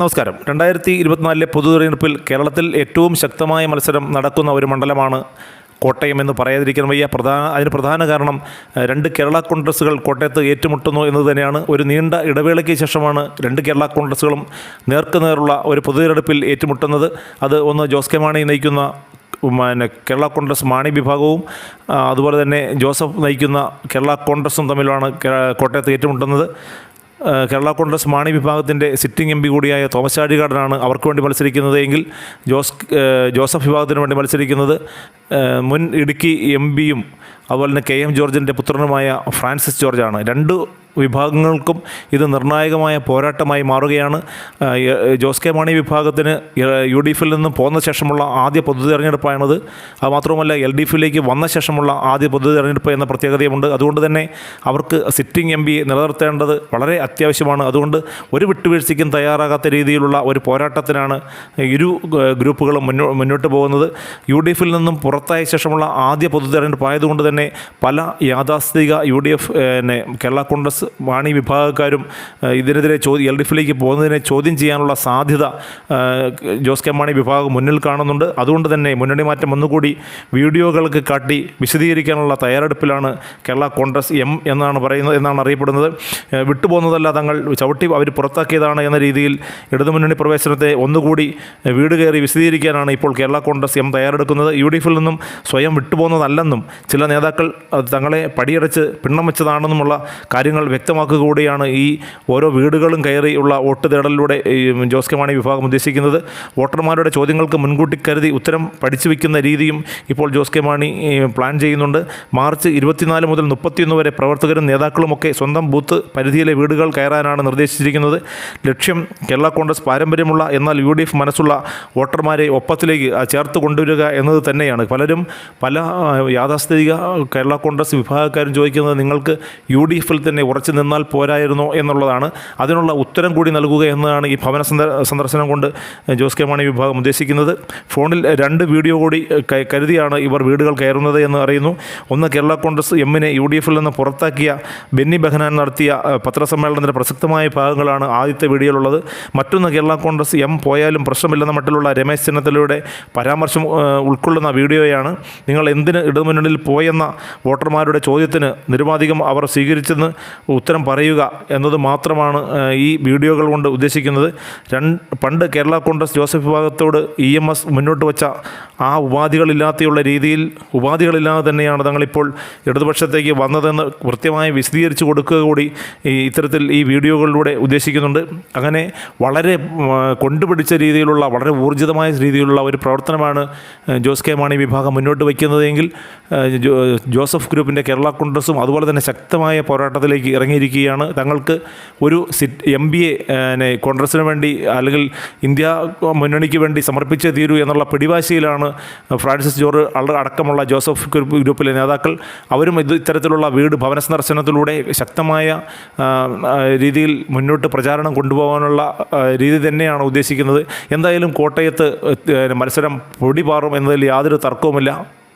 നമസ്കാരം. രണ്ടായിരത്തി ഇരുപത്തിനാലിലെ പൊതു തെരഞ്ഞെടുപ്പിൽ കേരളത്തിൽ ഏറ്റവും ശക്തമായ മത്സരം നടക്കുന്ന ഒരു മണ്ഡലമാണ് കോട്ടയം എന്ന് പറയാതിരിക്കാൻ വയ്യ. പ്രധാന അതിന് പ്രധാന കാരണം രണ്ട് കേരള കോൺഗ്രസ്സുകൾ കോട്ടയത്ത് ഏറ്റുമുട്ടുന്നു എന്നത് തന്നെയാണ്. ഒരു നീണ്ട ഇടവേളയ്ക്ക് ശേഷമാണ് രണ്ട് കേരള കോൺഗ്രസ്സുകളും നേർക്കുനേറുള്ള ഒരു പൊതു തെരഞ്ഞെടുപ്പിൽ ഏറ്റുമുട്ടുന്നത്. അത് ഒന്ന് ജോസ് കെ മാണി നയിക്കുന്ന പിന്നെ കേരള കോൺഗ്രസ് മാണി വിഭാഗവും അതുപോലെ തന്നെ ജോസഫ് നയിക്കുന്ന കേരള കോൺഗ്രസും തമ്മിലാണ് കോട്ടയത്ത് ഏറ്റുമുട്ടുന്നത്. കേരള കോൺഗ്രസ് മാണി വിഭാഗത്തിന്റെ സിറ്റിംഗ് എം പി കൂടിയായ തോമസ് ചാഴികാടനാണ് അവർക്ക് വേണ്ടി മത്സരിക്കുന്നത് എങ്കിൽ ജോസ് ജോസഫ് വിഭാഗത്തിന് വേണ്ടി മത്സരിക്കുന്നത് മുൻ ഇടുക്കി എം പിയും അതുപോലെ തന്നെ കെ എം ജോർജിന്റെ പുത്രനുമായ ഫ്രാൻസിസ് ജോർജാണ്. രണ്ട് വിഭാഗങ്ങൾക്കും ഇത് നിർണായകമായ പോരാട്ടമായി മാറുകയാണ്. ജോസ് കെ മാണി വിഭാഗത്തിന് യു ഡി എഫിൽ നിന്നും പോന്ന ശേഷമുള്ള ആദ്യ പൊതു തെരഞ്ഞെടുപ്പാണത്. അത് മാത്രമല്ല എൽ ഡി എഫിലേക്ക് വന്ന ശേഷമുള്ള ആദ്യ പൊതു തെരഞ്ഞെടുപ്പ് എന്ന പ്രത്യേകതയുമുണ്ട്. അതുകൊണ്ട് തന്നെ അവർക്ക് സിറ്റിംഗ് എം പിയെ നിലനിർത്തേണ്ടത് വളരെ അത്യാവശ്യമാണ്. അതുകൊണ്ട് ഒരു വിട്ടുവീഴ്ചയ്ക്കും തയ്യാറാകാത്ത രീതിയിലുള്ള ഒരു പോരാട്ടത്തിനാണ് ഇരു ഗ്രൂപ്പുകളും മുന്നോ മുന്നോട്ട് പോകുന്നത്. യു ഡി എഫിൽ നിന്നും പുറത്തായ ശേഷമുള്ള ആദ്യ പൊതു തെരഞ്ഞെടുപ്പ് ആയതുകൊണ്ട് തന്നെ പല യാഥാസ്ഥിതിക യു ഡി എഫ് പിന്നെ കേരള കോൺഗ്രസ് വാണി വിഭാഗക്കാരും ഇതിനെതിരെ ചോദ്യം എൽ ഡി എഫിലേക്ക് പോകുന്നതിനെ ചോദ്യം ചെയ്യാനുള്ള സാധ്യത ജോസ് കെ മാണി വിഭാഗം മുന്നിൽ കാണുന്നുണ്ട്. അതുകൊണ്ട് തന്നെ മുന്നണി മാറ്റം ഒന്നുകൂടി വീഡിയോകൾക്ക് കാട്ടി വിശദീകരിക്കാനുള്ള തയ്യാറെടുപ്പിലാണ് കേരള കോൺഗ്രസ് എം എന്നാണ് പറയുന്നത് എന്നാണ് അറിയപ്പെടുന്നത്. വിട്ടുപോകുന്നതല്ല തങ്ങൾ ചവിട്ടി അവർ പുറത്താക്കിയതാണ് എന്ന രീതിയിൽ ഇടതുമുന്നണി പ്രവേശനത്തെ ഒന്നുകൂടി വീട് കയറി വിശദീകരിക്കാനാണ് ഇപ്പോൾ കേരള കോൺഗ്രസ് എം തയ്യാറെടുക്കുന്നത്. യു ഡി എഫിൽ നിന്നും സ്വയം വിട്ടുപോകുന്നതല്ലെന്നും ചില നേതാക്കൾ അത് തങ്ങളെ പടിയടച്ച് പിണ്ണം വെച്ചതാണെന്നുമുള്ള കാര്യങ്ങൾ വ്യക്തമാക്കുക കൂടിയാണ് ഈ ഓരോ വീടുകളും കയറിയുള്ള വോട്ട് തേടലിലൂടെ ജോസ് കെ മാണി വിഭാഗം ഉദ്ദേശിക്കുന്നത്. വോട്ടർമാരുടെ ചോദ്യങ്ങൾക്ക് മുൻകൂട്ടി കരുതി ഉത്തരം പഠിച്ചു വയ്ക്കുന്ന രീതിയും ഇപ്പോൾ ജോസ് കെ മാണി പ്ലാൻ ചെയ്യുന്നുണ്ട്. മാർച്ച് ഇരുപത്തിനാല് മുതൽ മുപ്പത്തിയൊന്ന് വരെ പ്രവർത്തകരും നേതാക്കളുമൊക്കെ സ്വന്തം ബൂത്ത് പരിധിയിലെ വീടുകൾ കയറാനാണ് നിർദ്ദേശിച്ചിരിക്കുന്നത്. ലക്ഷ്യം കേരള കോൺഗ്രസ് പാരമ്പര്യമുള്ള എന്നാൽ യു ഡി എഫ് മനസ്സുള്ള വോട്ടർമാരെ ഒപ്പത്തിലേക്ക് ചേർത്ത് കൊണ്ടുവരിക എന്നത് തന്നെയാണ്. പലരും പല യാഥാസ്ഥിതിക കേരള കോൺഗ്രസ് വിഭാഗക്കാരും ചോദിക്കുന്നത് നിങ്ങൾക്ക് യു ഡി എഫിൽ തന്നെ ഉറച്ചു നിന്നാൽ പോരായിരുന്നോ എന്നുള്ളതാണ്. അതിനുള്ള ഉത്തരം കൂടി നൽകുക എന്നതാണ് ഈ ഭവന സന്ദർശനം കൊണ്ട് ജോസ് കെ മാണി വിഭാഗം ഉദ്ദേശിക്കുന്നത്. ഫോണിൽ രണ്ട് വീഡിയോ കൂടി കരുതിയാണ് ഇവർ വീടുകൾ കയറുന്നത് എന്ന് അറിയുന്നു. ഒന്ന് കേരള കോൺഗ്രസ് എമ്മിനെ യു ഡി എഫിൽ നിന്ന് പുറത്താക്കിയ ബെന്നി ബെഹനാൻ നടത്തിയ പത്രസമ്മേളനത്തിന്റെ പ്രസക്തമായ ഭാഗങ്ങളാണ് ആദ്യത്തെ വീഡിയോയിലുള്ളത്. മറ്റൊന്ന് കേരള കോൺഗ്രസ് എം പോയാലും പ്രശ്നമില്ലെന്ന മട്ടിലുള്ള രമേശ് ചെന്നിത്തലയുടെ പരാമർശം ഉൾക്കൊള്ളുന്ന വീഡിയോയാണ്. നിങ്ങൾ എന്തിന് ഇടതുമുന്നണിയിൽ പോയെന്ന വോട്ടർമാരുടെ ചോദ്യത്തിന് നിരുപാധികം അവർ സ്വീകരിച്ചെന്ന് ഉത്തരം പറയുക എന്നത് മാത്രമാണ് ഈ വീഡിയോകൾ കൊണ്ട് ഉദ്ദേശിക്കുന്നത്. പണ്ട് കേരള കോൺഗ്രസ് ജോസഫ് വിഭാഗത്തോട് ഇ എം എസ് മുന്നോട്ട് വച്ച ആ ഉപാധികളില്ലാത്തയുള്ള രീതിയിൽ ഉപാധികളില്ലാതെ തന്നെയാണ് തങ്ങളിപ്പോൾ ഇടതുപക്ഷത്തേക്ക് വന്നതെന്ന് കൃത്യമായി വിശദീകരിച്ച് കൊടുക്കുക കൂടി ഈ ഇത്തരത്തിൽ ഈ വീഡിയോകളിലൂടെ ഉദ്ദേശിക്കുന്നുണ്ട്. അങ്ങനെ വളരെ കൊണ്ടുപിടിച്ച രീതിയിലുള്ള വളരെ ഊർജിതമായ രീതിയിലുള്ള ഒരു പ്രവർത്തനമാണ് ജോസ് കെ മാണി വിഭാഗം മുന്നോട്ട് വയ്ക്കുന്നതെങ്കിൽ ജോസഫ് ഗ്രൂപ്പിന്റെ കേരള കോൺഗ്രസും അതുപോലെ തന്നെ ശക്തമായ പോരാട്ടത്തിലേക്ക് ഇറങ്ങിയിരിക്കുകയാണ്. തങ്ങൾക്ക് ഒരു സിറ്റ് എം ബി എ കോൺഗ്രസിന് വേണ്ടി അല്ലെങ്കിൽ ഇന്ത്യ മുന്നണിക്ക് വേണ്ടി സമർപ്പിച്ചേ തീരൂ എന്നുള്ള പിടിവാശിയിലാണ് ഫ്രാൻസിസ് ജോർജ് അടക്കമുള്ള ജോസഫ് ഗ്രൂപ്പ് ഗ്രൂപ്പിലെ നേതാക്കൾ. അവരും ഇത് ഇത്തരത്തിലുള്ള വീട് ഭവന സന്ദർശനത്തിലൂടെ ശക്തമായ രീതിയിൽ മുന്നോട്ട് പ്രചാരണം കൊണ്ടുപോകാനുള്ള രീതി തന്നെയാണ് ഉദ്ദേശിക്കുന്നത്. എന്തായാലും കോട്ടയത്ത് മത്സരം പൊടിപാറും എന്നതിൽ യാതൊരു തർക്കവുമില്ല.